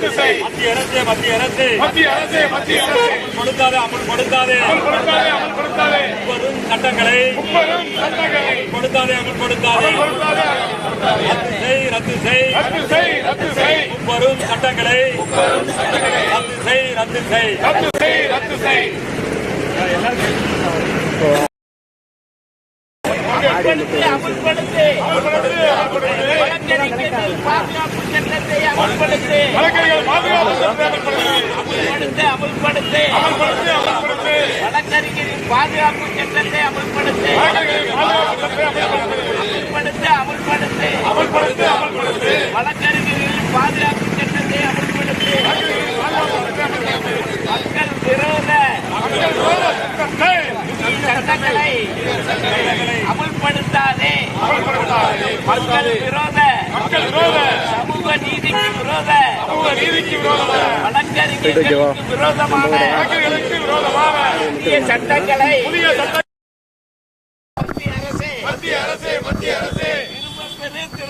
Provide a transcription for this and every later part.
ரத்து செய் மத்திய அரசு மத்திய அரசு. மத்திய அரசே மத்திய அரசே. கொடுக்காதே அமல் கொடுக்காதே அமல்படுத்தாதே அமல்படுத்தாதே வரும் சட்டங்களை. முப்பெரும் சட்டங்களை. கொடுக்காதே அமல் கொடுக்காதே அமல்படுத்தாதே ரத்து செய் ரத்து செய். ரத்து செய் ரத்து செய். வரும் சட்டங்களை. ரத்து செய் ரத்து செய். ரத்து செய் ரத்து செய். அமல்படுத்து அமல்படுத்து. வழக்கறிஞர்கள் பாதுகாப்பு சட்டத்தை அமல்படுத்து. அமல்படுத்து அமல்படுத்து. வழக்கறிஞரின் பாதுகாப்பு சட்டத்தை அமல்படுத்து. அமல்படுத்து அமல்படுத்து. அமல்படுத்து அமல்படுத்து. வழக்கறிஞர்களின் பாதுகாப்பு சட்டத்தை அமல்படுத்து. மக்கள் விரோத. சட்டங்களை. அமல்படுத்தாதே மக்கள் விரோத. மக்கள் விரோத. சமூக நீதிக்கு விரோத. சமூக நீதிக்கு விரோதமான வழக்கறிஞர்களுக்கு விரோதமான வழக்குகளுக்கு விரோதமான புதிய சட்டங்களை புதிய சட்ட மத்திய அரசே. மத்திய அரசே மத்திய அரசே. சமூக நீதிக்கு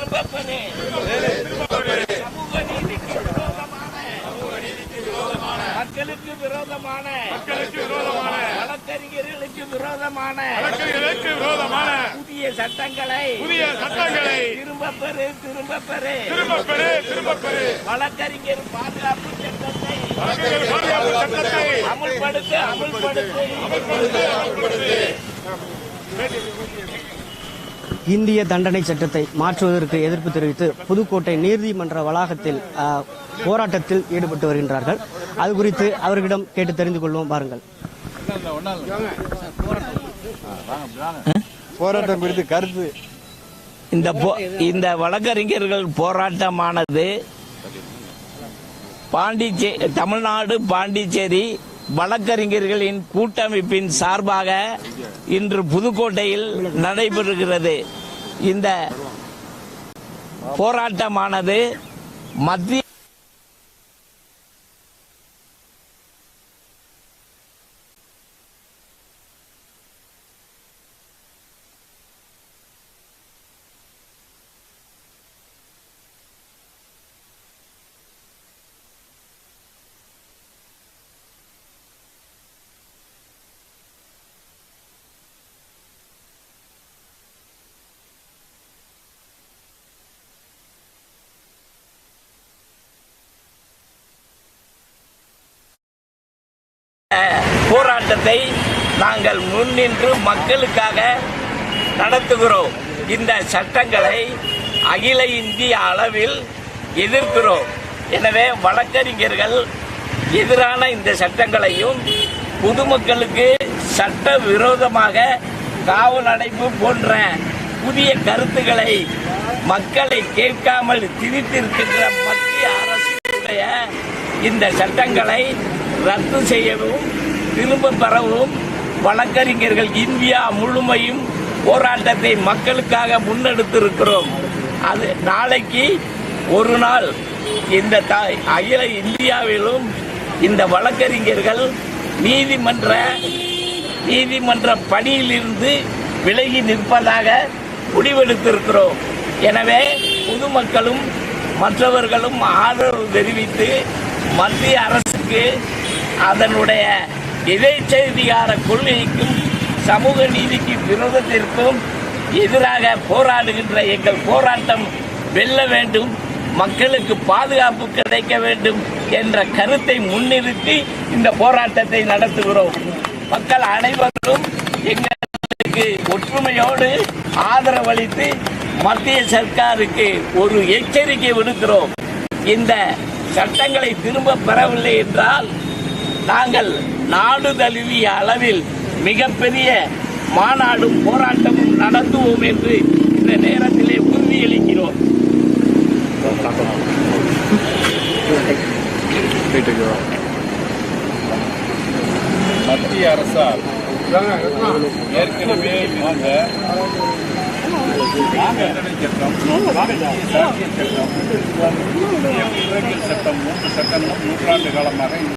விரோதமான. மக்களுக்கு விரோதமான. மக்களுக்கு விரோதமான. வழக்கறிஞர்களுக்கு விரோதமான விரோதமான புதிய சட்டங்களை புதிய சட்டங்களை திரும்பப் பெறு திரும்பப் பெறு. திரும்ப பெறு திரும்ப பெறு. வழக்கறிஞர் பாதுகாப்பு சட்டத்தை பாதுகாப்பு சட்டத்தை அமுல்படுத்து அமுல்படுத்து. இந்திய தண்டனை சட்டத்தை மாற்றுவதற்கு எதிர்ப்பு தெரிவித்து புதுக்கோட்டை நீதிமன்ற வளாகத்தில் போராட்டத்தில் ஈடுபட்டு வருகின்றார்கள். அது குறித்து அவர்களிடம் கேட்டு தெரிந்து கொள்வோம். பாருங்கள் போராட்டம். குறித்து கருத்து. இந்த இந்த வழக்கறிஞர்கள் போராட்டமானது பாண்டிச்சே தமிழ்நாடு பாண்டிச்சேரி வழக்கறிஞர்களின் கூட்டமைப்பின் சார்பாக இன்று புதுக்கோட்டையில் நடைபெறுகிறது. இந்த போராட்டமானது மத்திய போராட்டத்தை நாங்கள் முன்னின்று மக்களுக்காக நடத்துகிறோம். இந்த சட்டங்களை அகில இந்திய அளவில் எதிர்க்கிறோம். எனவே வழக்கறிஞர்கள் எதிரான இந்த சட்டங்களையும் பொதுமக்களுக்கு சட்ட விரோதமாக காவல் அடைப்பு போன்ற புதிய கருத்துக்களை மக்களை கேட்காமல் திணித்திருக்கின்ற மத்திய அரசுடைய இந்த சட்டங்களை ரத்து செய்யவும் திரும்ப பெறவும் வழக்கறிஞர்கள் இந்தியா முழுமையும் போராட்டத்தை மக்களுக்காக முன்னெடுத்திருக்கிறோம். அது நாளைக்கு ஒரு நாள் இந்த த- அகில இந்தியாவிலும் இந்த வழக்கறிஞர்கள் நீதிமன்ற நீதிமன்ற பணியிலிருந்து விலகி நிற்பதாக முடிவெடுத்திருக்கிறோம். எனவே பொதுமக்களும் மற்றவர்களும் ஆதரவு தெரிவித்து மத்திய அரசுக்கு அதனுடைய எதேச்சதிகார கொள்கைக்கும் சமூக நீதிக்கு விரோதத்திற்கும் எதிராக போராடுகின்ற எங்கள் போராட்டம் வெல்ல வேண்டும் மக்களுக்கு பாதுகாப்பு கிடைக்க வேண்டும் என்ற கருத்தை முன்னிறுத்தி இந்த போராட்டத்தை நடத்துகிறோம். மக்கள் அனைவரும் எங்களுக்கு ஒற்றுமையோடு ஆதரவளித்து மத்திய சர்க்காருக்கு ஒரு எச்சரிக்கை விடுக்கிறோம். இந்த சட்டங்களை திரும்ப பெறவில்லை என்றால் நாங்கள் நாடு தழுவிய அளவில் மிகப்பெரிய மாநாடும் போராட்டமும் நடத்துவோம் என்று இந்த நேரத்திலே உறுதியளிக்கிறோம் மத்திய அரசால் ஏற்கனவே இருந்த சட்டம் சட்டம் சட்டம் மூன்று சட்டங்களும் நூற்றாண்டு காலமாக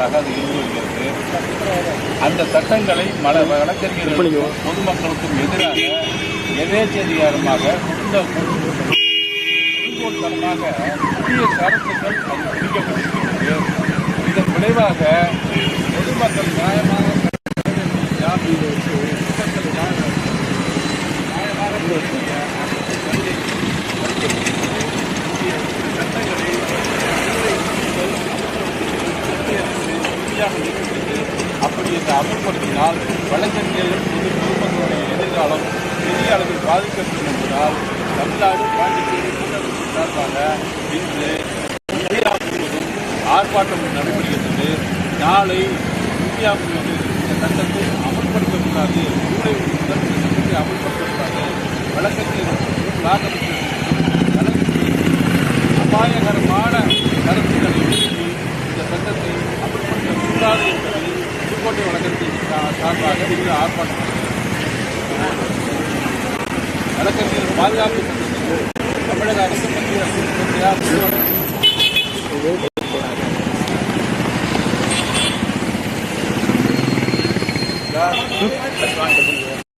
சட்டங்களாக அது இருந்து வருகிறது அந்த சட்டங்களை மல வழக்கறிஞர்களுக்கும் பொதுமக்களுக்கும் எதிராக எதேச்சதிகாரமாக இந்த குறிக்கோள்தனமாக புதிய சரத்துக்கள் அது பிடிக்கப்பட்டிருக்கிறது இதன் விளைவாக பொதுமக்கள் நியாயமாக ஜாமீன் வச்சு பொதுமக்கள் நியாயமாக நியாயமாக அப்படி என்று அமல்படுத்தினால் வழக்கறிஞர்கள் பொது குடும்பங்களுடைய எதிர்காலம் பெரிய அளவில் பாதிக்கப்படும் என்பதால் தமிழ்நாடு பாண்டிச்சேரி கூட்டமைப்பு சார்பாக இன்று இந்தியா முழுவதும் ஆர்ப்பாட்டம் நடைபெறுகின்றது. நாளை இந்தியா முழுவதும் இந்த சட்டத்தை அமல்படுத்தக்கூடாது. ஜூலை முதல் இந்த சட்டத்தை அமல்படுத்தக்கூடாது. வழக்கறிஞர்கள் வழக்கறிஞர்களுக்கும் அபாயகரமான கருத்துக்களை எழுப்பி இந்த சட்டத்தை அமல்படுத்தக்கூடாது என்பதை புதுக்கோட்டை வழக்கத்தின் சா- சார்பாக இன்று ஆர்ப்பாட்டம் வழக்கறிஞர் பாதுகாப்பு சட்டத்தில் தமிழக அரசு மத்திய அரசு உடனடியாக கொண்டு வர